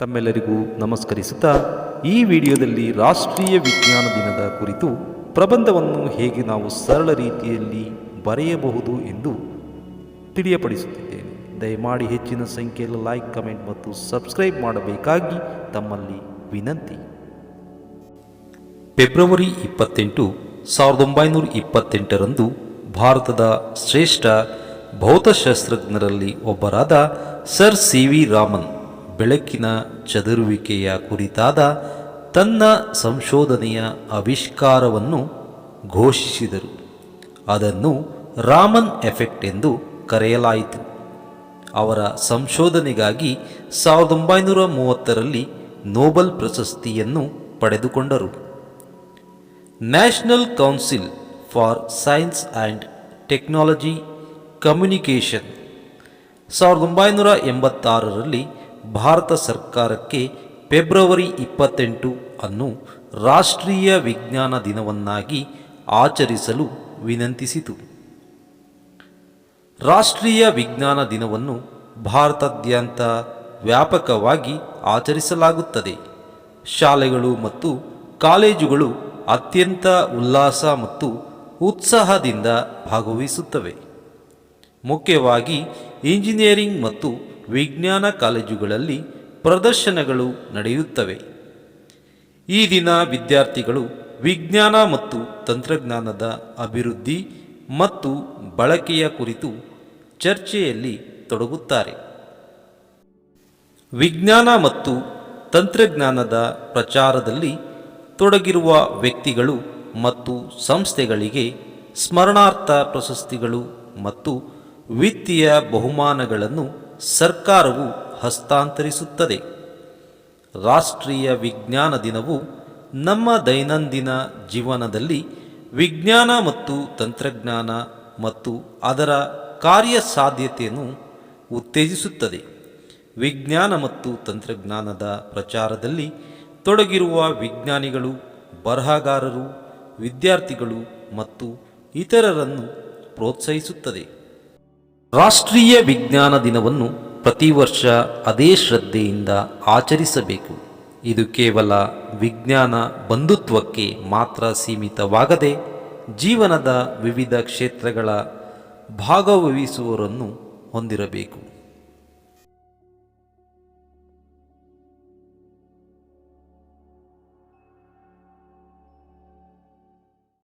ತಮ್ಮೆಲ್ಲರಿಗೂ ನಮಸ್ಕರಿಸುತ್ತಾ, ಈ ವಿಡಿಯೋದಲ್ಲಿ ರಾಷ್ಟ್ರೀಯ ವಿಜ್ಞಾನ ದಿನದ ಕುರಿತು ಪ್ರಬಂಧವನ್ನು ಹೇಗೆ ನಾವು ಸರಳ ರೀತಿಯಲ್ಲಿ ಬರೆಯಬಹುದು ಎಂದು ತಿಳಿಯಪಡಿಸುತ್ತಿದ್ದೇನೆ. ದಯಮಾಡಿ ಹೆಚ್ಚಿನ ಸಂಖ್ಯೆಯಲ್ಲಿ ಲೈಕ್, ಕಮೆಂಟ್ ಮತ್ತು ಸಬ್ಸ್ಕ್ರೈಬ್ ಮಾಡಬೇಕಾಗಿ ತಮ್ಮಲ್ಲಿ ವಿನಂತಿ. ಫೆಬ್ರವರಿ ಇಪ್ಪತ್ತೆಂಟು, ಸಾವಿರದ ಒಂಬೈನೂರ ಇಪ್ಪತ್ತೆಂಟರಂದು ಭಾರತದ ಶ್ರೇಷ್ಠ ಭೌತಶಾಸ್ತ್ರಜ್ಞರಲ್ಲಿ ಒಬ್ಬರಾದ ಸರ್ ಸಿ ವಿ ರಾಮನ್ ಬೆಳಕಿನ ಚದುರುವಿಕೆಯ ಕುರಿತಾದ ತನ್ನ ಸಂಶೋಧನೆಯ ಆವಿಷ್ಕಾರವನ್ನು ಘೋಷಿಸಿದರು. ಅದನ್ನು ರಾಮನ್ ಎಫೆಕ್ಟ್ ಎಂದು ಕರೆಯಲಾಯಿತು. ಅವರ ಸಂಶೋಧನೆಗಾಗಿ ಸಾವಿರದ ಒಂಬೈನೂರ ಮೂವತ್ತರಲ್ಲಿ ನೋಬೆಲ್ ಪ್ರಶಸ್ತಿಯನ್ನು ಪಡೆದುಕೊಂಡರು. National council for science and technology communication. ಸಾವಿರದ ಒಂಬೈನೂರ ಎಂಬತ್ತಾರರಲ್ಲಿ ಭಾರತ ಸರ್ಕಾರಕ್ಕೆ ಫೆಬ್ರವರಿ ಇಪ್ಪತ್ತೆಂಟು ಅನ್ನು ರಾಷ್ಟ್ರೀಯ ವಿಜ್ಞಾನ ದಿನವನ್ನಾಗಿ ಆಚರಿಸಲು ವಿನಂತಿಸಿತು. ರಾಷ್ಟ್ರೀಯ ವಿಜ್ಞಾನ ದಿನವನ್ನು ಭಾರತಾದ್ಯಂತ ವ್ಯಾಪಕವಾಗಿ ಆಚರಿಸಲಾಗುತ್ತದೆ. ಶಾಲೆಗಳು ಮತ್ತು ಕಾಲೇಜುಗಳು ಅತ್ಯಂತ ಉಲ್ಲಾಸ ಮತ್ತು ಉತ್ಸಾಹದಿಂದ ಭಾಗವಹಿಸುತ್ತವೆ. ಮುಖ್ಯವಾಗಿ ಇಂಜಿನಿಯರಿಂಗ್ ಮತ್ತು ವಿಜ್ಞಾನ ಕಾಲೇಜುಗಳಲ್ಲಿ ಪ್ರದರ್ಶನಗಳು ನಡೆಯುತ್ತವೆ. ಈ ದಿನ ವಿದ್ಯಾರ್ಥಿಗಳು ವಿಜ್ಞಾನ ಮತ್ತು ತಂತ್ರಜ್ಞಾನದ ಅಭಿವೃದ್ಧಿ ಮತ್ತು ಬಳಕೆಯ ಕುರಿತು ಚರ್ಚೆಯಲ್ಲಿ ತೊಡಗುತ್ತಾರೆ. ವಿಜ್ಞಾನ ಮತ್ತು ತಂತ್ರಜ್ಞಾನದ ಪ್ರಚಾರದಲ್ಲಿ ತೊಡಗಿರುವ ವ್ಯಕ್ತಿಗಳು ಮತ್ತು ಸಂಸ್ಥೆಗಳಿಗೆ ಸ್ಮರಣಾರ್ಥ ಪ್ರಶಸ್ತಿಗಳು ಮತ್ತು ವಿತ್ತೀಯ ಬಹುಮಾನಗಳನ್ನು ಸರ್ಕಾರವು ಹಸ್ತಾಂತರಿಸುತ್ತದೆ. ರಾಷ್ಟ್ರೀಯ ವಿಜ್ಞಾನ ದಿನವು ನಮ್ಮ ದೈನಂದಿನ ಜೀವನದಲ್ಲಿ ವಿಜ್ಞಾನ ಮತ್ತು ತಂತ್ರಜ್ಞಾನ ಮತ್ತು ಅದರ ಕಾರ್ಯಸಾಧ್ಯತೆಯನ್ನು ಉತ್ತೇಜಿಸುತ್ತದೆ. ವಿಜ್ಞಾನ ಮತ್ತು ತಂತ್ರಜ್ಞಾನದ ಪ್ರಚಾರದಲ್ಲಿ ತೊಡಗಿರುವ ವಿಜ್ಞಾನಿಗಳು, ಬರಹಗಾರರು, ವಿದ್ಯಾರ್ಥಿಗಳು ಮತ್ತು ಇತರರನ್ನು ಪ್ರೋತ್ಸಾಹಿಸುತ್ತದೆ. ರಾಷ್ಟ್ರೀಯ ವಿಜ್ಞಾನ ದಿನವನ್ನು ಪ್ರತಿ ವರ್ಷ ಅದೇ ಶ್ರದ್ಧೆಯಿಂದ ಆಚರಿಸಬೇಕು. ಇದು ಕೇವಲ ವಿಜ್ಞಾನ ಬಂಧುತ್ವಕ್ಕೆ ಮಾತ್ರ ಸೀಮಿತವಾಗದೆ ಜೀವನದ ವಿವಿಧ ಕ್ಷೇತ್ರಗಳ ಭಾಗವಹಿಸುವವರನ್ನು ಹೊಂದಿರಬೇಕು.